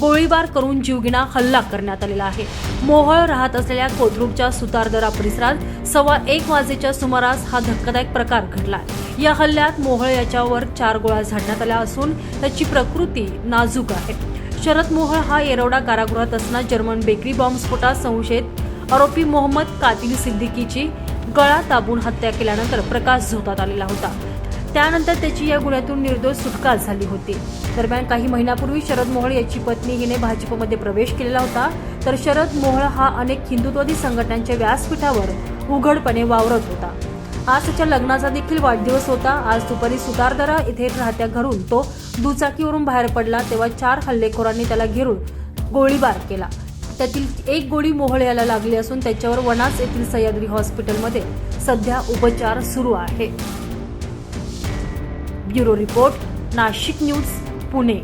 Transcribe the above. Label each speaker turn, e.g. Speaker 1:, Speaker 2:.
Speaker 1: गोळीबार करून जीवघेणा हल्ला करण्यात आलेला आहे. मोहळ राहत असलेल्या कोथरूडच्या सुतारदरा परिसरात सव्वा एक वाजेच्या सुमारास हा धक्कादायक प्रकार घडला या हल्ल्यात मोहळ याच्यावर चार गोळ्या झाडण्यात आल्या असून त्याची प्रकृती नाजूक आहे. शरद मोहळ हा येरवडा कारागृहात असताना जर्मन बेकरी बॉम्बस्फोटात संशयित आरोपी मोहम्मद कातिल सिद्दीकीची गळा दाबून हत्या केल्यानंतर प्रकाश झोतात आलेला होता. त्यानंतर त्याची या गुन्ह्यातून निर्दोष सुटका झाली होती. दरम्यान काही महिन्यापूर्वी शरद मोहोळ याची पत्नी हिने भाजपमध्ये प्रवेश केलेला होता. तर शरद मोहळ हा अनेक हिंदुत्ववादी संघटनांच्या व्यासपीठावर उघडपणे वावरत होता. आज त्याच्या लग्नाचा देखील वाढदिवस होता. आज दुपारी सुतारदरा इथे राहत्या घरून तो दुचाकीवरून बाहेर पडला. तेव्हा चार हल्लेखोरांनी त्याला घेरून गोळीबार केला. त्यातील एक गोळी मोहळ याला लागली असून त्याच्यावर वनास येथील सह्याद्री हॉस्पिटलमध्ये सध्या उपचार सुरू आहे. Bureau report Nashik news Pune.